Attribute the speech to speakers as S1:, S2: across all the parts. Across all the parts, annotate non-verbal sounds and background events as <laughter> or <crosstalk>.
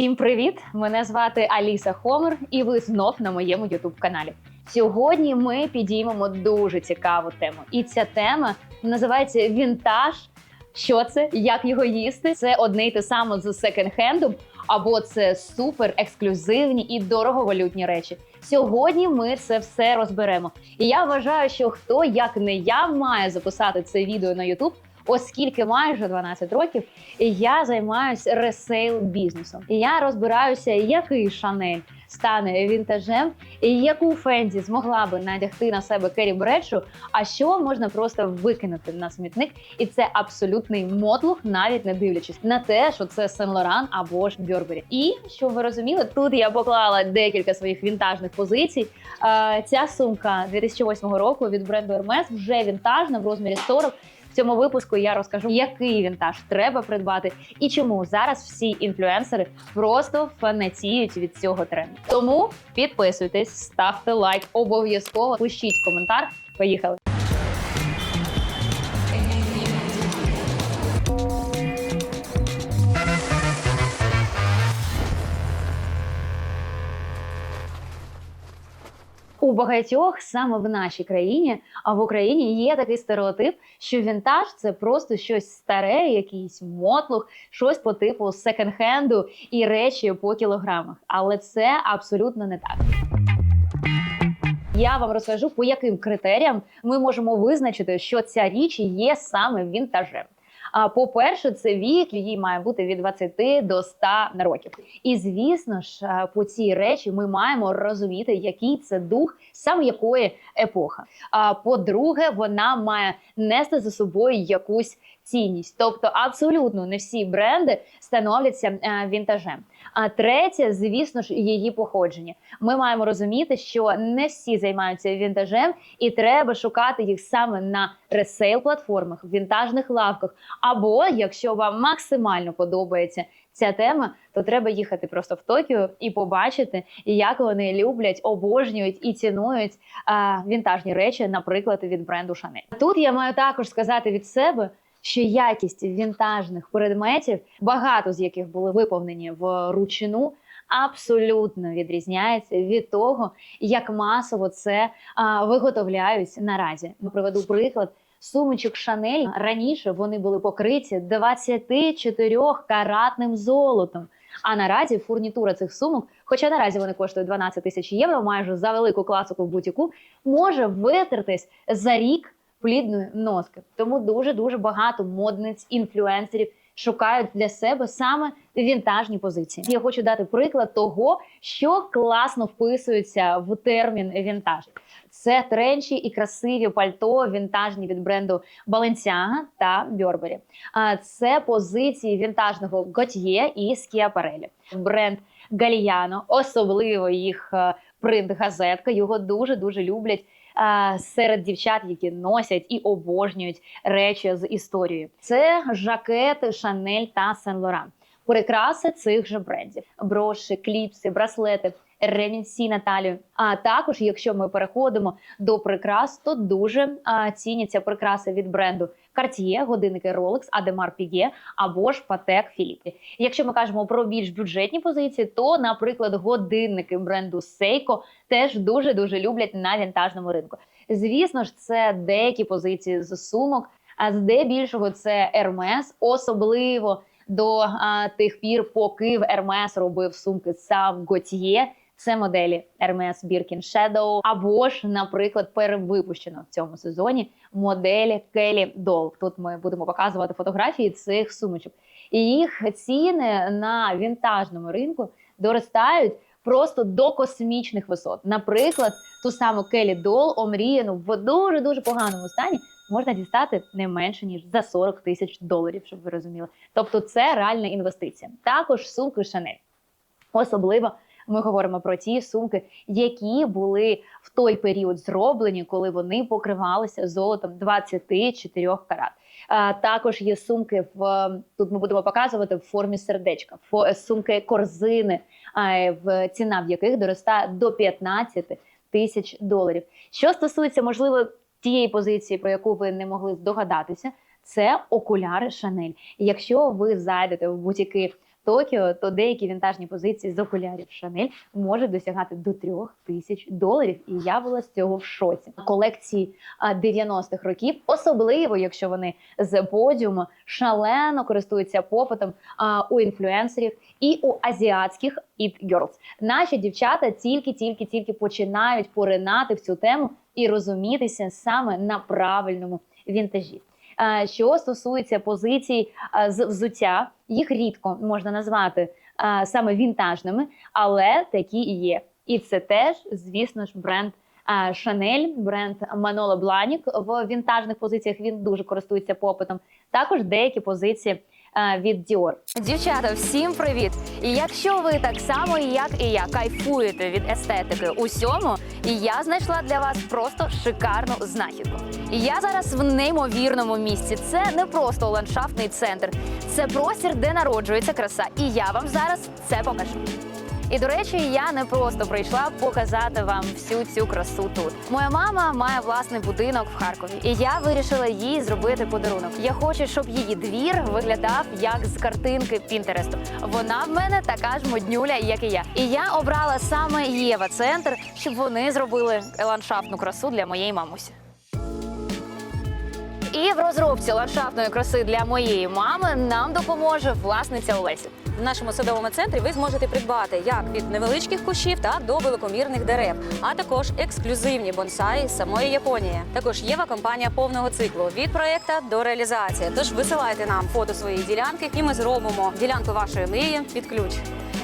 S1: Всім привіт! Мене звати Аліса Хомер, і ви знов на моєму youtube каналі. Сьогодні ми підіймемо дуже цікаву тему. І ця тема називається Вінтаж. Що це, як його їсти? Це одне й те саме з секонд-хендом, або це супер ексклюзивні і дороговалютні речі. Сьогодні ми це все розберемо. І я вважаю, що хто як не я має записати це відео на YouTube, оскільки майже 12 років я займаюся ресейл бізнесом. І я розбираюся, який Шанель стане вінтажем, і яку Фенді змогла би надягти на себе Керрі Бредшу, а що можна просто викинути на смітник, і це абсолютний мотлух, навіть не дивлячись на те, що це Сен Лоран або ж Бьорбері. І щоб ви розуміли, тут я поклала декілька своїх вінтажних позицій. Е, Ця сумка 2008 року від бренду Hermes вже вінтажна в розмірі 40. В цьому випуску я розкажу, який вінтаж треба придбати і чому зараз всі інфлюенсери просто фанатіють від цього тренду. Тому підписуйтесь, ставте лайк, обов'язково пишіть коментар. Поїхали. У багатьох саме в нашій країні, а в Україні є такий стереотип, що вінтаж це просто щось старе, якийсь мотлух, щось по типу секонд-хенду і речі по кілограмах. Але це абсолютно не так. Я вам розкажу, по яким критеріям ми можемо визначити, що ця річ є саме вінтажем. А по-перше, це вік її має бути від 20 до 100 років. І звісно ж, е, по цій речі ми маємо розуміти, який це дух саме якої епохи. А по-друге, вона має нести за собою якусь цінність. Тобто, абсолютно не всі бренди становляться е, вінтажем. А третє, звісно ж, її походження. Ми маємо розуміти, що не всі займаються вінтажем, і треба шукати їх саме на ресейл платформах, вінтажних лавках. Або якщо вам максимально подобається ця тема, то треба їхати просто в Токіо і побачити, як вони люблять, обожнюють і цінують а, вінтажні речі, наприклад, від бренду Chanel. Тут я маю також сказати від себе. Що якість вінтажних предметів, багато з яких були виповнені в ручину, абсолютно відрізняється від того, як масово це а, виготовляють наразі. Приведу приклад. Сумочок Шанель раніше вони були покриті 24-каратним золотом. А наразі фурнітура цих сумок, хоча наразі вони коштують 12 тисяч євро, майже за велику класику в бутіку, може витертись за рік плідної носки. Тому дуже дуже багато модниць, інфлюенсерів шукають для себе саме вінтажні позиції. Я хочу дати приклад того, що класно вписується в термін вінтаж. Це тренчі і красиві пальто вінтажні від бренду Balenciaga та Burberry. Це позиції вінтажного Gautier і Schiaparelli. Бренд Galliano, особливо їх е, принт газетка. Його дуже дуже люблять серед дівчат, які носять і обожнюють речі з історією. Це жакети Шанель та Сен Лоран. Прикраси цих же брендів: броші, кліпси, браслети. Ремінці на талію. А також, якщо ми переходимо до прикрас, то дуже а, ціняться прикраси від бренду Cartier, годинники Rolex, Audemars Piguet або ж Patek Philippe. Якщо ми кажемо про більш бюджетні позиції, то, наприклад, годинники бренду Seiko теж дуже дуже люблять на вінтажному ринку. Звісно ж, це деякі позиції з сумок, а здебільшого це Hermes, особливо до а, тих пір, поки в Hermes робив сумки сам Gautier, це моделі Hermes Birkin Shadow, або ж, наприклад, перевипущено в цьому сезоні моделі Kelly Doll. Тут ми будемо показувати фотографії цих сумочок. І їх ціни на вінтажному ринку доростають просто до космічних висот. Наприклад, ту саму Kelly Doll омріяну в дуже дуже поганому стані. Можна дістати не менше ніж за 40 тисяч доларів, щоб ви розуміли. Тобто, це реальна інвестиція. Також сумки Chanel. особливо ми говоримо про ті сумки, які були в той період зроблені, коли вони покривалися золотом 24 карат. Також є сумки в тут. Ми будемо показувати в формі сердечка, сумки корзини, в ціна в яких доростає до 15 тисяч доларів. Що стосується, можливо, тієї позиції, про яку ви не могли здогадатися, це окуляри Шанель. Якщо ви зайдете в будь-який Токіо, то деякі вінтажні позиції з окулярів Шанель можуть досягати до трьох тисяч доларів. І я була з цього в шоці. Колекції а, 90-х років, особливо якщо вони з подіуму, шалено користуються попитом у інфлюенсерів і у азіатських it girls. Наші дівчата тільки-тільки-тільки починають поринати в цю тему і розумітися саме на правильному вінтажі. Е, Що стосується позицій е, з взуття, їх рідко можна назвати е, саме вінтажними, але такі і є. І це теж, звісно ж, бренд Шанель, бренд Манола Бланік В вінтажних позиціях він дуже користується попитом. Також деякі позиції від Dior.
S2: Дівчата, всім привіт! І якщо ви так само, як і я, кайфуєте від естетики усьому, і я знайшла для вас просто шикарну знахідку. Я зараз в неймовірному місці. Це не просто ландшафтний центр, це простір, де народжується краса. І я вам зараз це покажу. І до речі, я не просто прийшла показати вам всю цю красу тут. Моя мама має власний будинок в Харкові, і я вирішила їй зробити подарунок. Я хочу, щоб її двір виглядав як з картинки Пінтересту. Вона в мене така ж моднюля, як і я. І я обрала саме Єва Центр, щоб вони зробили ландшафтну красу для моєї мамусі. І в розробці ландшафтної краси для моєї мами нам допоможе власниця Олеся.
S3: В нашому садовому центрі ви зможете придбати як від невеличких кущів та до великомірних дерев, а також ексклюзивні бонсаї з самої Японії. Також Єва компанія повного циклу від проекта до реалізації. Тож висилайте нам фото своєї ділянки, і ми зробимо ділянку вашої мрії під ключ.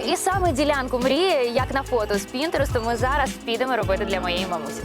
S2: І саме ділянку мрії, як на фото з Пінтересту, ми зараз підемо робити для моєї мамусі.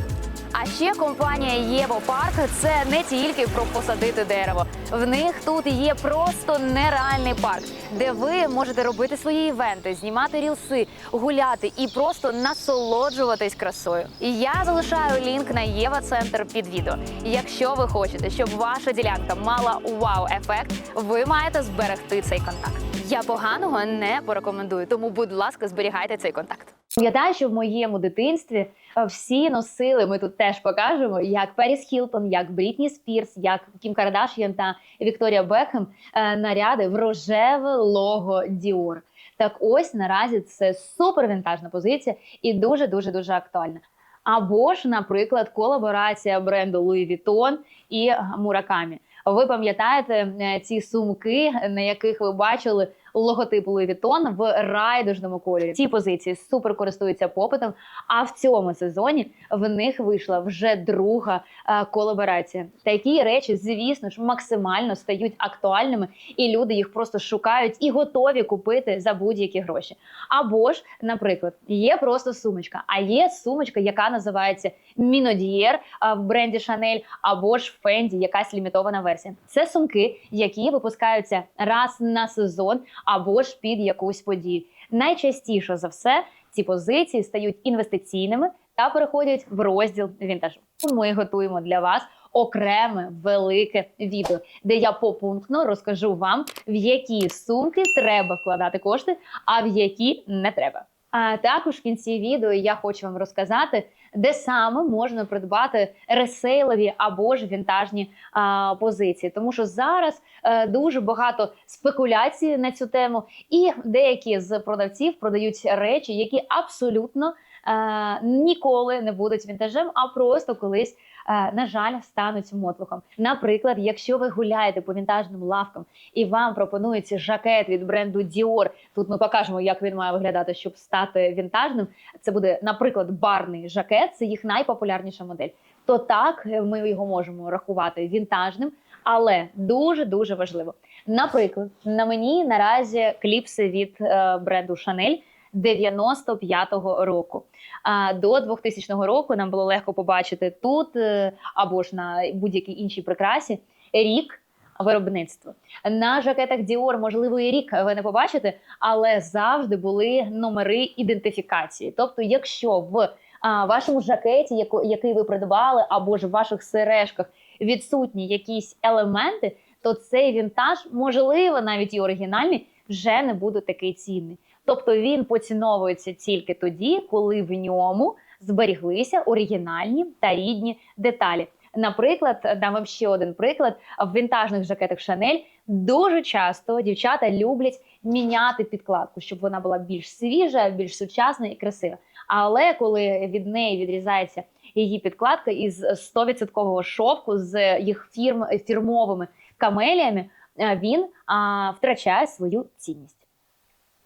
S2: А ще компанія Єво Парк це не тільки про посадити дерево. В них тут є просто нереальний парк, де ви можете робити свої івенти, знімати рілси, гуляти і просто насолоджуватись красою. І я залишаю лінк на Єва Центр під відео. Якщо ви хочете, щоб ваша ділянка мала вау-ефект, ви маєте зберегти цей контакт. Я поганого не порекомендую, тому, будь ласка, зберігайте цей контакт.
S1: Пам'ятаю, що в моєму дитинстві е, всі носили, ми тут теж покажемо, як Періс Хілтон, як Брітні Спірс, як Кім Кардаш'ян та Вікторія Бекхем е, наряди в рожеве лого Діор. Так ось наразі це супер вінтажна позиція і дуже дуже дуже актуальна. Або ж, наприклад, колаборація бренду Louis Vuitton і Murakami. Ви пам'ятаєте е, ці сумки, на яких ви бачили логотип Louis Vuitton в райдужному кольорі. Ці позиції супер користуються попитом. А в цьому сезоні в них вийшла вже друга е, колаборація. Такі речі, звісно ж, максимально стають актуальними, і люди їх просто шукають і готові купити за будь-які гроші. Або ж, наприклад, є просто сумочка, а є сумочка, яка називається Мінодієр в бренді Chanel, або ж Fendi, якась лімітована версія. Це сумки, які випускаються раз на сезон або ж під якусь подію. Найчастіше за все ці позиції стають інвестиційними та переходять в розділ вінтажу. Ми готуємо для вас окреме велике відео, де я попунктно розкажу вам, в які сумки треба вкладати кошти, а в які не треба. А також в кінці відео я хочу вам розказати, де саме можна придбати ресейлові або ж вінтажні а, позиції, тому що зараз а, дуже багато спекуляцій на цю тему, і деякі з продавців продають речі, які абсолютно а, ніколи не будуть вінтажем, а просто колись. Е, На жаль, стануть мотлухом. Наприклад, якщо ви гуляєте по вінтажним лавкам і вам пропонується жакет від бренду Dior, тут ми покажемо, як він має виглядати, щоб стати вінтажним. Це буде, наприклад, барний жакет, це їх найпопулярніша модель. То так ми його можемо рахувати вінтажним, але дуже дуже важливо. Наприклад, на мені наразі кліпси від е, бренду Chanel 95-го року. А до 2000 року нам було легко побачити тут е, або ж на будь-якій іншій прикрасі рік. Виробництва на жакетах Dior, можливо, і рік ви не побачите, але завжди були номери ідентифікації. Тобто, якщо в вашому жакеті, яко- який ви придбали, або ж в ваших сережках відсутні якісь елементи, то цей вінтаж, можливо, навіть і оригінальний, вже не буде такий цінний. Тобто він поціновується тільки тоді, коли в ньому зберіглися оригінальні та рідні деталі. Наприклад, дам вам ще один приклад. В вінтажних жакетах Шанель дуже часто дівчата люблять міняти підкладку, щоб вона була більш свіжа, більш сучасна і красива. Але коли від неї відрізається її підкладка із 100% шовку з їх фірм фірмовими камеліями, е, він а, втрачає свою цінність.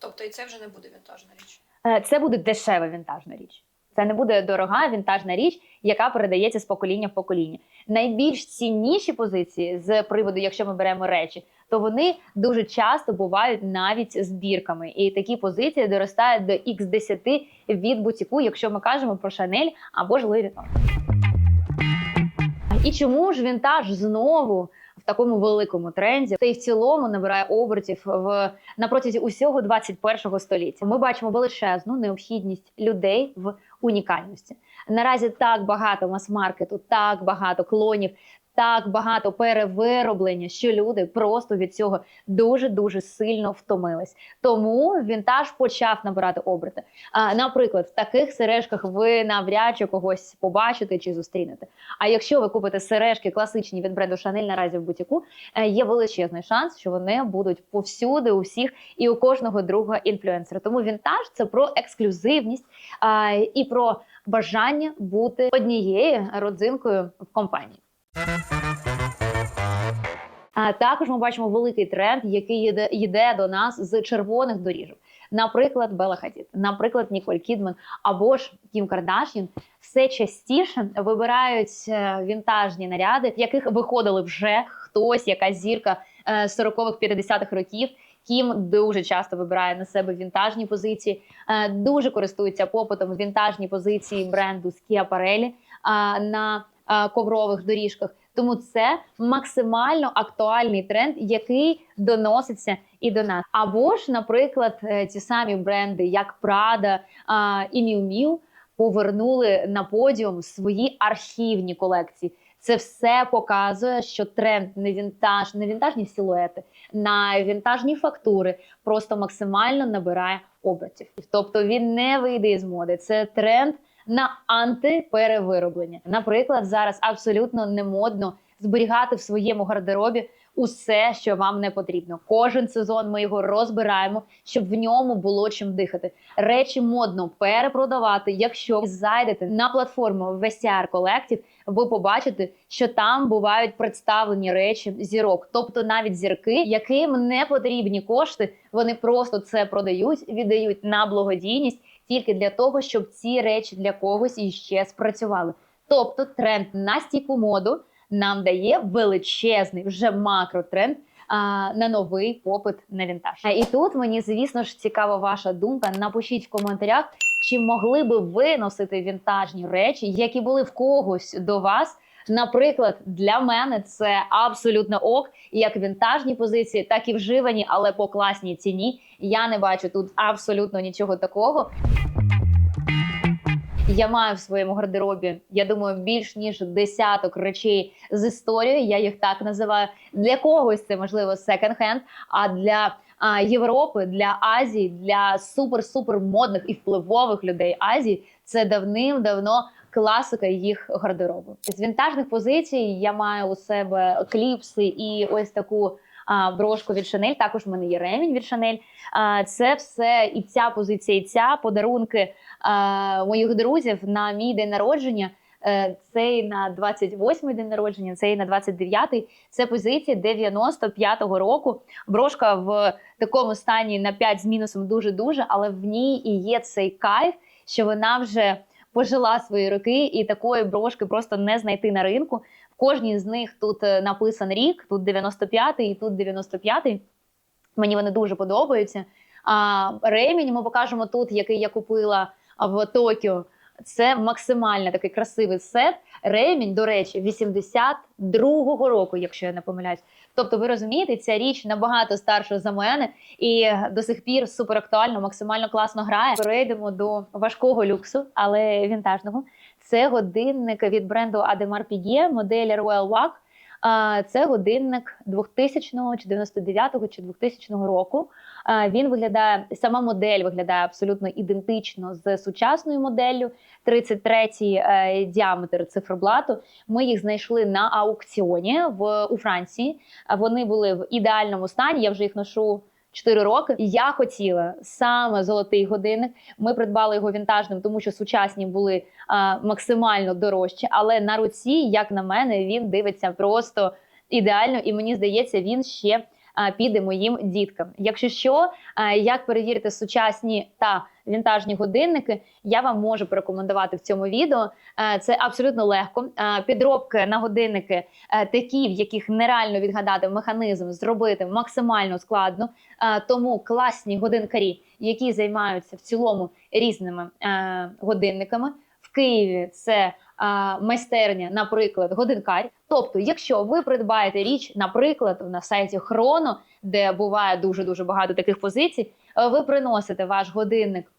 S4: Тобто і це вже не буде вінтажна річ.
S1: Е, Це буде дешева вінтажна річ. Це не буде дорога вінтажна річ, яка передається з покоління в покоління. Найбільш цінніші позиції з приводу, якщо ми беремо речі, то вони дуже часто бувають навіть збірками. І такі позиції доростають до X10 від бутіку, якщо ми кажемо про Шанель або ж Louis І чому ж вінтаж знову такому великому тренді? Це й в цілому набирає обертів в на протязі усього 21 століття. Ми бачимо величезну необхідність людей в унікальності. Наразі так багато мас-маркету, так багато клонів, так багато перевироблення, що люди просто від цього дуже дуже сильно втомились. Тому вінтаж почав набирати оберти. А, наприклад, в таких сережках ви навряд чи когось побачите чи зустрінете. А якщо ви купите сережки класичні від бренду Шанель наразі в бутіку, е, є величезний шанс, що вони будуть повсюди, у всіх і у кожного другого інфлюенсера. Тому вінтаж це про ексклюзивність а, і про бажання бути однією родзинкою в компанії. А також ми бачимо великий тренд, який йде, йде до нас з червоних доріжок. Наприклад, Бела Хадід, наприклад, Ніколь Кідман або ж Кім Кардашін все частіше вибирають е, вінтажні наряди, в яких виходили вже хтось, якась зірка е, 40-х, 50-х років. Кім дуже часто вибирає на себе вінтажні позиції, е, дуже користується попитом вінтажні позиції бренду Скіапарелі на е, коврових доріжках. Тому це максимально актуальний тренд, який доноситься і до нас. Або ж, наприклад, е, ті самі бренди, як Prada а, і Miu Miu, повернули на подіум свої архівні колекції. Це все показує, що тренд не вінтаж, не вінтажні силуети, на вінтажні фактури просто максимально набирає обертів. Тобто він не вийде із моди. Це тренд на антиперевироблення. Наприклад, зараз абсолютно не модно зберігати в своєму гардеробі усе, що вам не потрібно. Кожен сезон ми його розбираємо, щоб в ньому було чим дихати. Речі модно перепродавати. Якщо зайдете на платформу VCR Collective, ви побачите, що там бувають представлені речі зірок, тобто навіть зірки, яким не потрібні кошти, вони просто це продають, віддають на благодійність тільки для того, щоб ці речі для когось іще спрацювали. Тобто тренд на стійку моду нам дає величезний вже макротренд а, на новий попит на вінтаж. І тут мені, звісно ж, цікава ваша думка. Напишіть в коментарях, чи могли би ви носити вінтажні речі, які були в когось до вас. Наприклад, для мене це абсолютно ок, як вінтажні позиції, так і вживані, але по класній ціні. Я не бачу тут абсолютно нічого такого. Я маю в своєму гардеробі, я думаю, більш ніж десяток речей з історією. Я їх так називаю. Для когось це можливо секонд-хенд, а для а, Європи, для Азії, для супер-супер модних і впливових людей Азії це давним-давно класика їх гардеробу. З вінтажних позицій я маю у себе кліпси і ось таку. Брошку від Шанель, також в мене є ремінь від Шанель. Це все і ця позиція, і ця подарунки моїх друзів на мій день народження. Е, Цей на 28-й день народження, цей на 29-й. Це позиція 95-го року. Брошка в такому стані на 5 з мінусом дуже-дуже, але в ній і є цей кайф, що вона вже пожила свої роки, і такої брошки просто не знайти на ринку. В кожній з них тут е, написан рік, тут 95-й і тут 95-й. Мені вони дуже подобаються. А ремінь ми покажемо тут, який я купила в Токіо. Це максимально такий красивий сет. Ремінь, до речі, 82-го року, якщо я не помиляюсь. Тобто, ви розумієте, ця річ набагато старша за мене і до сих пір супер актуально, максимально класно грає. Перейдемо до важкого люксу, але вінтажного. Це годинник від бренду Ademar Piguet, модель Royal Wag. Це годинник 2000 чи 99 чи 2000 року. Він виглядає, сама модель виглядає абсолютно ідентично з сучасною моделлю. 33-й е, діаметр циферблату. Ми їх знайшли на аукціоні в у Франції. Вони були в ідеальному стані. Я вже їх ношу 4 роки. Я хотіла саме золотий годинник. Ми придбали його вінтажним, тому що сучасні були а, максимально дорожчі. Але на руці, як на мене, він дивиться просто ідеально, і мені здається, він ще піде моїм діткам. Якщо що, як перевірити сучасні та вінтажні годинники, я вам можу порекомендувати в цьому відео. Це абсолютно легко. Підробки на годинники такі, в яких нереально відгадати механізм, зробити максимально складно. Тому класні годинкарі, які займаються в цілому різними годинниками. В Києві це майстерня, наприклад, годинкар. Тобто, якщо ви придбаєте річ, наприклад, на сайті Хроно, де буває дуже дуже багато таких позицій, е, ви приносите ваш годинник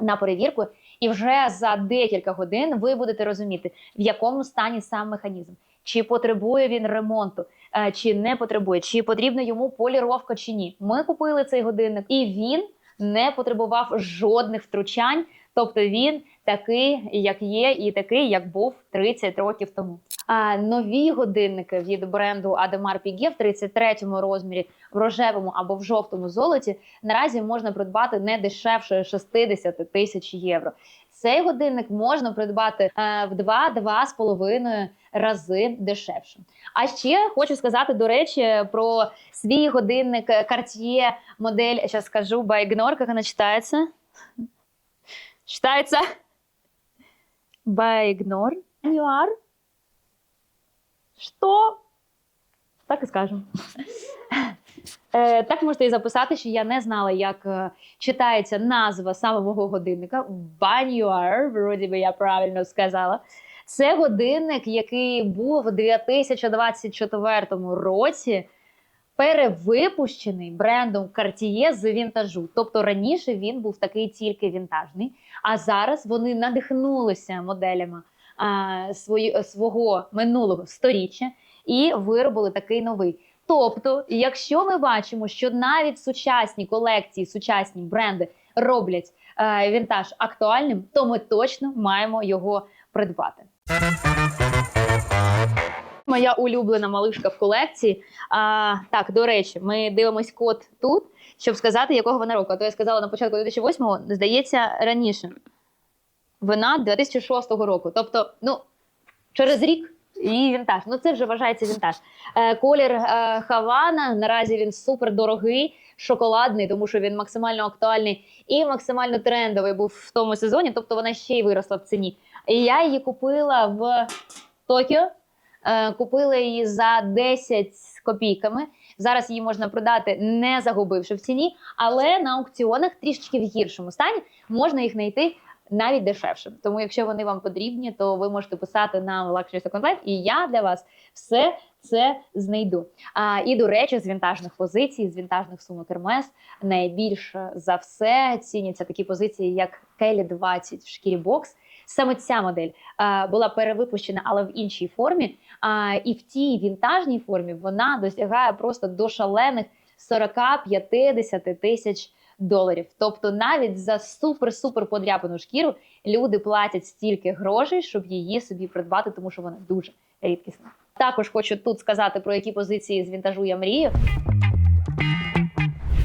S1: на перевірку, і вже за декілька годин ви будете розуміти, в якому стані сам механізм, чи потребує він ремонту, е, чи не потребує, чи потрібна йому поліровка чи ні. Ми купили цей годинник, і він не потребував жодних втручань. Тобто він такий, як є, і такий, як був 30 років тому. А нові годинники від бренду Ademar Piguet в 33-му розмірі в рожевому або в жовтому золоті наразі можна придбати не дешевше 60 тисяч євро. Цей годинник можна придбати е, в 2-2,5 рази дешевше. А ще хочу сказати, до речі, про свій годинник Cartier модель, зараз скажу, Байгнор, як читається. Читається Байгнор. Нюар. Що? Так і скажемо. Е, так можете і записати, що я не знала, як е, читається назва саме мого годинника. Банюар, вроді би я правильно сказала. Це годинник, який був у 2024 році перевипущений брендом Cartier з вінтажу. Тобто раніше він був такий тільки вінтажний, а зараз вони надихнулися моделями а, свої, свого минулого сторіччя і виробили такий новий. Тобто, якщо ми бачимо, що навіть сучасні колекції, сучасні бренди роблять е, вінтаж актуальним, то ми точно маємо його придбати. Моя улюблена малишка в колекції. А, так, до речі, ми дивимось код тут, щоб сказати, якого вона року. А то я сказала на початку 2008-го, здається, раніше. Вона 2006 року. Тобто, ну, через рік і вінтаж. Ну, це вже вважається вінтаж. Е, колір е, Хавана наразі він супер дорогий, шоколадний, тому що він максимально актуальний і максимально трендовий був в тому сезоні. Тобто вона ще й виросла в ціні. І я її купила в Токіо. Е, купила її за 10 з копійками. Зараз її можна продати, не загубивши в ціні, але на аукціонах трішечки в гіршому стані можна їх знайти навіть дешевше. Тому, якщо вони вам потрібні, то ви можете писати на Luxury Second Life, і я для вас все це знайду. А, і до речі, з вінтажних позицій, з вінтажних сумок Hermes найбільше за все ціняться такі позиції, як Kelly 20 в шкірі бокс. Саме ця модель е, була перевипущена, але в іншій формі. А, і в тій вінтажній формі вона досягає просто до шалених 40-50 тисяч доларів. Тобто, навіть за супер-супер подряпану шкіру люди платять стільки грошей, щоб її собі придбати, тому що вона дуже рідкісна. Також хочу тут сказати про які позиції з вінтажу я мрію.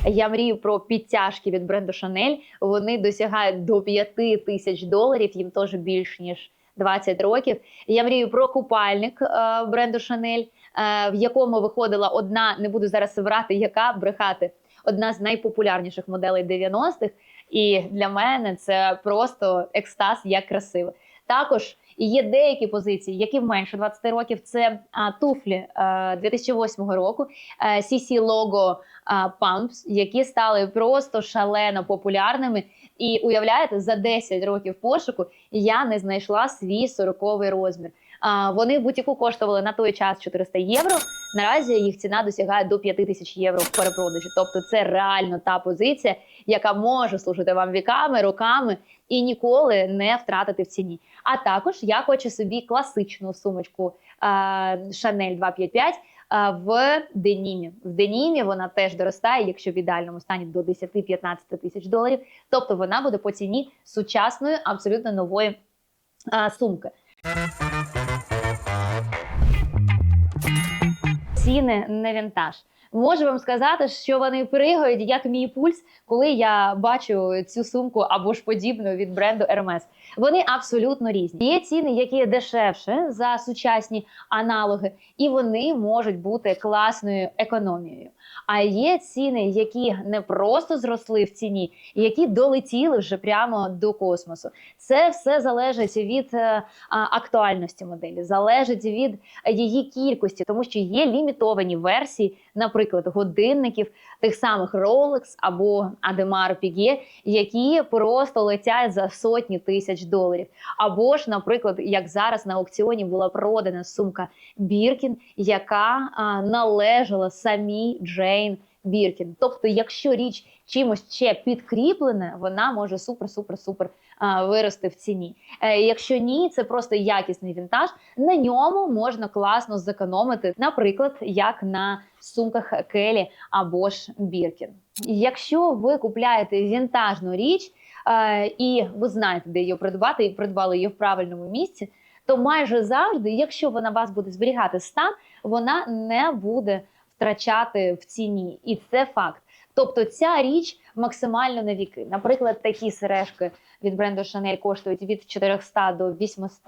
S1: Я мрію про підтяжки від бренду Chanel. Вони досягають до 5 тисяч доларів, їм теж більш ніж 20 років. Я мрію про купальник е, бренду Chanel, е, в якому виходила одна, не буду зараз брати, яка брехати, одна з найпопулярніших моделей 90-х. І для мене це просто екстаз, як красиво. Також є деякі позиції, які менше 20 років. Це а, туфлі а, 2008 року, а, CC Logo а, Pumps, які стали просто шалено популярними. І уявляєте, за 10 років пошуку я не знайшла свій 40-й розмір. А, вони в бутіку коштували на той час 400 євро. Наразі їх ціна досягає до 5 тисяч євро в перепродажі. Тобто, це реально та позиція, яка може служити вам віками, роками і ніколи не втратити в ціні. А також я хочу собі класичну сумочку е, Chanel 255 е, в денімі. В денімі вона теж доростає, якщо в ідеальному стані до 10-15 тисяч доларів. Тобто вона буде по ціні сучасної, абсолютно нової е, сумки. Ціни не вінтаж. Можу вам сказати, що вони пригають як мій пульс, коли я бачу цю сумку або ж подібну від бренду Hermes. Вони абсолютно різні. Є ціни, які дешевше за сучасні аналоги, і вони можуть бути класною економією. А є ціни, які не просто зросли в ціні, які долетіли вже прямо до космосу. Це все залежить від е, актуальності моделі, залежить від її кількості, тому що є лімітовані версії, наприклад, годинників тих самих Rolex або Audemars Piguet, які просто летять за сотні тисяч доларів. Або ж, наприклад, як зараз на аукціоні була продана сумка Біркін, яка а, належала самій Джейн Біркін. Тобто, якщо річ чимось ще підкріплена, вона може супер, супер, супер вирости в ціні. Е, якщо ні, це просто якісний вінтаж. На ньому можна класно зекономити, наприклад, як на сумках Келі або ж Біркін. Якщо ви купляєте вінтажну річ, е, і ви знаєте, де її придбати, і придбали її в правильному місці, то майже завжди, якщо вона вас буде зберігати стан, вона не буде втрачати в ціні, і це факт. Тобто ця річ максимально на віки. Наприклад, такі сережки від бренду Chanel коштують від 400 до 800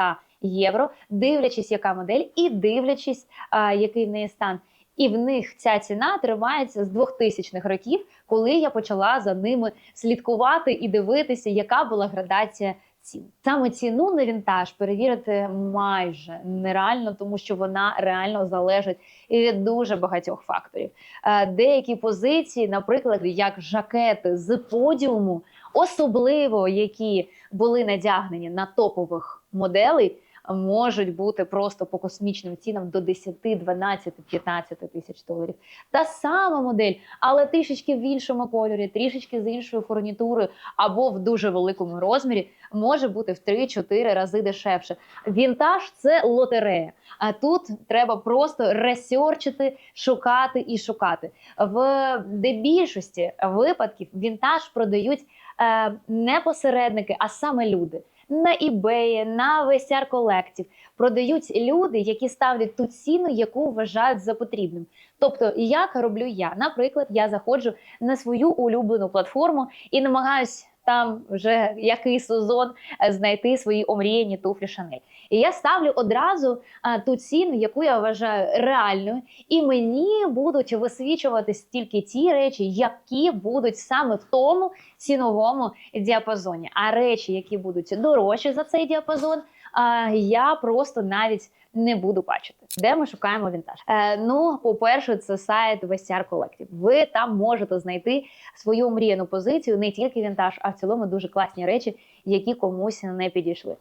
S1: євро, дивлячись, яка модель, і дивлячись, а, який в неї стан. І в них ця ціна тримається з 2000-х років, коли я почала за ними слідкувати і дивитися, яка була градація цін. Саме ціну на вінтаж перевірити майже нереально, тому що вона реально залежить від дуже багатьох факторів. Е, Деякі позиції, наприклад, як жакети з подіуму, особливо які були надягнені на топових моделей. Можуть бути просто по космічним цінам до 10, 12, 15 тисяч доларів. Та сама модель, але трішечки в іншому кольорі, трішечки з іншою фурнітурою або в дуже великому розмірі, може бути в 3-4 рази дешевше. Вінтаж це лотерея. А тут треба просто ресерчити, шукати і шукати. В більшості випадків вінтаж продають е, не посередники, а саме люди. На eBay, на VSR Collective продають люди, які ставлять ту ціну, яку вважають за потрібним. Тобто, як роблю я? Наприклад, я заходжу на свою улюблену платформу і намагаюсь там вже який сезон е, знайти свої омріяні туфлі Шанель. І я ставлю одразу а, ту ціну, яку я вважаю реальною, і мені будуть висвічуватись тільки ті речі, які будуть саме в тому ціновому діапазоні. А речі, які будуть дорожчі за цей діапазон, а, я просто навіть не буду бачити. Де ми шукаємо вінтаж? Е, ну, по-перше, це сайт VSR Collective. Ви там можете знайти свою мріяну позицію, не тільки вінтаж, а в цілому дуже класні речі, які комусь не підійшли.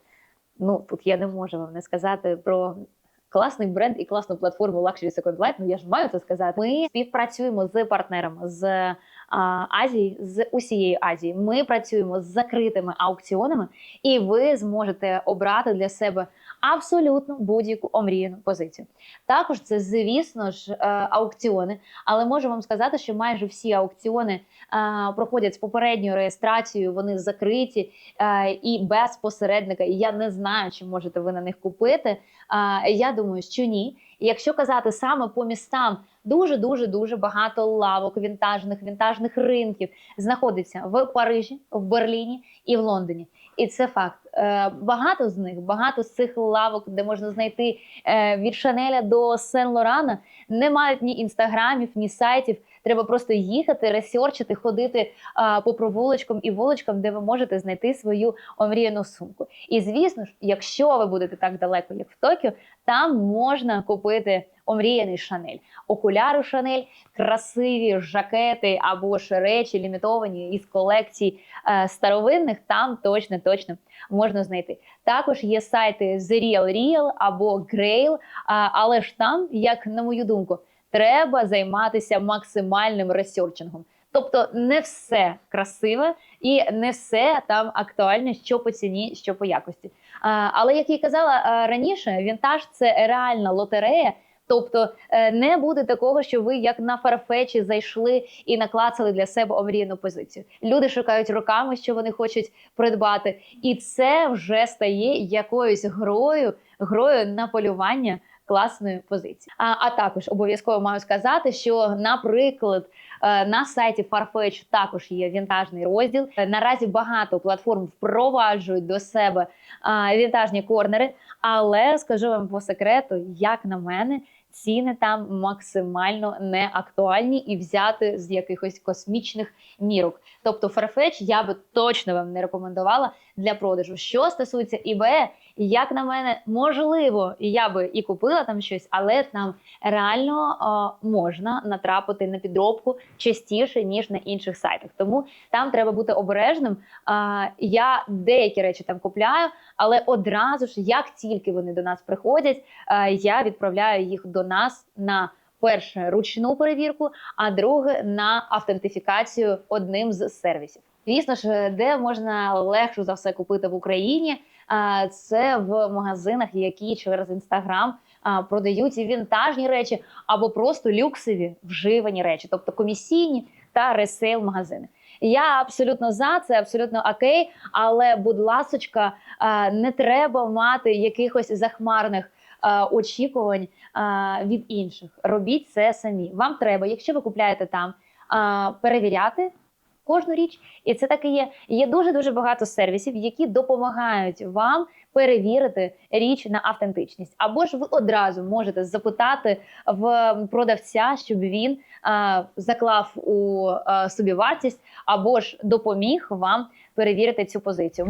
S1: Ну, тут я не можу вам не сказати про класний бренд і класну платформу Luxury Second Life, ну я ж маю це сказати. Ми співпрацюємо з партнерами з а, Азії, з усієї Азії. Ми працюємо з закритими аукціонами, і ви зможете обрати для себе абсолютно будь-яку омріяну позицію. Також це, звісно ж, е, аукціони, але можу вам сказати, що майже всі аукціони е, проходять з попередньою реєстрацією, вони закриті е, і без посередника. І я не знаю, чи можете ви на них купити. Я думаю, що ні. Якщо казати саме по містам, дуже дуже дуже багато лавок вінтажних, вінтажних ринків знаходиться в Парижі, в Берліні і в Лондоні. І це факт. Е, Багато з них, багато з цих лавок, де можна знайти е, від Шанеля до Сен Лорана, не мають ні інстаграмів, ні сайтів. Треба просто їхати, ресерчити, ходити а, по провулочкам і вуличкам, де ви можете знайти свою омріяну сумку. І звісно ж, якщо ви будете так далеко, як в Токіо, там можна купити омріяний Шанель, окуляри Шанель, красиві жакети або ж речі лімітовані із колекцій е, старовинних. Там точно точно можна знайти. Також є сайти The Real Real або Grail, а, але ж там, як на мою думку, треба займатися максимальним ресерчингом. Тобто не все красиве і не все там актуальне, що по ціні, що по якості. Але як я казала раніше, вінтаж це реальна лотерея. Тобто е, не буде такого, що ви як на фарфечі зайшли і наклацали для себе омріяну позицію. Люди шукають роками, що вони хочуть придбати, і це вже стає якоюсь грою, грою на полювання класної позиції. А, а також обов'язково маю сказати, що, наприклад, е, на сайті Farfetch також є вінтажний розділ. Е, Наразі багато платформ впроваджують до себе вінтажні корнери, але скажу вам по секрету, як на мене. Ціни там максимально не актуальні і взяти з якихось космічних мірок. Тобто Farfetch я би точно вам не рекомендувала для продажу. Що стосується eBay, як на мене, можливо, я би і купила там щось, але там реально е, можна натрапити на підробку частіше ніж на інших сайтах. Тому там треба бути обережним. Е, я деякі речі там купляю, але одразу ж, як тільки вони до нас приходять, е, я відправляю їх до нас на. Перше ручну перевірку, а друге на автентифікацію одним з сервісів. Звісно ж, де можна легше за все купити в Україні, це в магазинах, які через інстаграм продають і вінтажні речі або просто люксові вживані речі, тобто комісійні та ресейл магазини. Я абсолютно за це, абсолютно окей. Але, будь ласочка, не треба мати якихось захмарних очікувань від інших. Робіть це самі. Вам треба, якщо ви купляєте там, перевіряти кожну річ. І це таки є. Є дуже дуже багато сервісів, які допомагають вам перевірити річ на автентичність. Або ж ви одразу можете запитати в продавця, щоб він а, заклав у а, собі вартість, або ж допоміг вам перевірити цю позицію.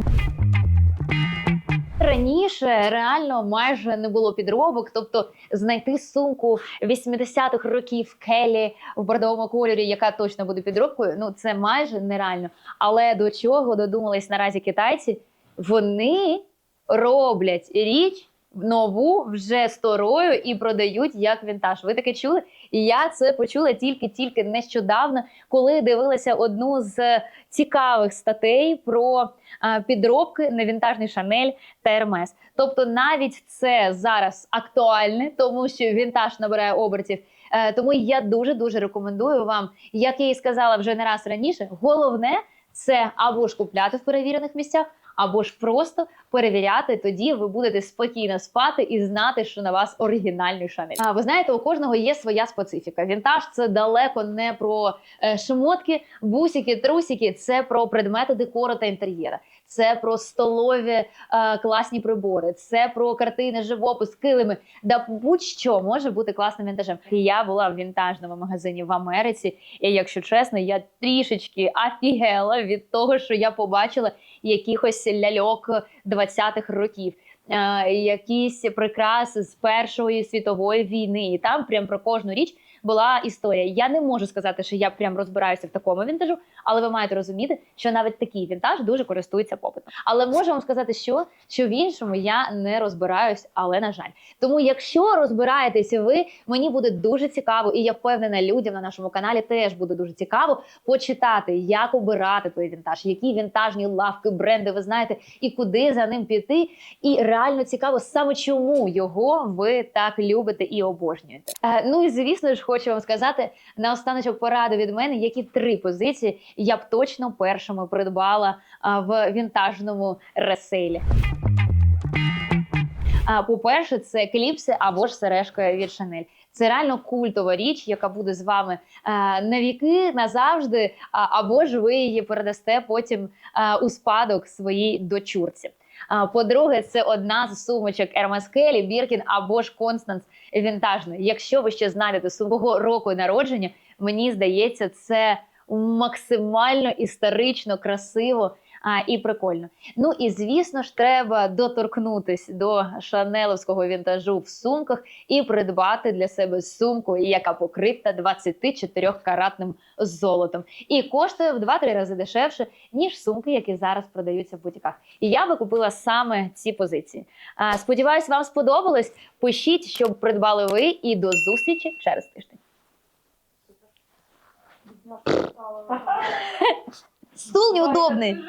S1: Раніше реально майже не було підробок, тобто знайти сумку 80-х років Келі в бордовому кольорі, яка точно буде підробкою, ну це майже нереально. Але до чого додумались наразі китайці? Вони роблять річ нову вже старою і продають як вінтаж. Ви таке чули? І я це почула тільки-тільки нещодавно, коли дивилася одну з цікавих статей про підробки на вінтажний Шанель та Ермес. Тобто, навіть це зараз актуальне, тому що вінтаж набирає обертів. Е, Тому я дуже дуже рекомендую вам, як я і сказала вже не раз раніше. Головне це або ж купляти в перевірених місцях, або ж просто перевіряти. Тоді ви будете спокійно спати і знати, що на вас оригінальний шанель. А ви знаєте, у кожного є своя специфіка. Вінтаж це далеко не про е, шмотки, бусики, трусики. Це про предмети декору та інтер'єра. Це про столові е, класні прибори, це про картини, живопис, килими. Да будь-що може бути класним вінтажем. Я була в вінтажному магазині в Америці, і якщо чесно, я трішечки афігела від того, що я побачила якихось ляльок 20-х років. е, Якісь прикраси з Першої світової війни, і там прям про кожну річ була історія. Я не можу сказати, що я прям розбираюся в такому вінтажу, але ви маєте розуміти, що навіть такий вінтаж дуже користується попитом. Але можу вам сказати, що, що в іншому я не розбираюсь, але на жаль. Тому, якщо розбираєтесь ви, мені буде дуже цікаво, і я впевнена, людям на нашому каналі теж буде дуже цікаво почитати, як обирати той вінтаж, які вінтажні лавки, бренди ви знаєте, і куди за ним піти. І реально цікаво, саме чому його ви так любите і обожнюєте. Е, ну і звісно ж, хочу вам сказати на останочок пораду від мене, які три позиції я б точно першими придбала в вінтажному реселі. По-перше, це кліпси або ж сережка від Шанель. Це реально культова річ, яка буде з вами на віки, назавжди, або ж ви її передасте потім у спадок своїй дочурці. По-друге, це одна з сумочок Hermes Kelly, Біркін або ж Констанс вінтажної. Якщо ви ще знаєте свого року народження, мені здається, це максимально історично, красиво а, і прикольно. Ну і звісно ж, треба доторкнутись до шанеловського вінтажу в сумках і придбати для себе сумку, яка покрита 24-каратним золотом. І коштує в 2-3 рази дешевше, ніж сумки, які зараз продаються в бутіках. І я би купила саме ці позиції. А, сподіваюсь, вам сподобалось. Пишіть, щоб придбали ви, і до зустрічі через тиждень. <laughs> Стул неудобний.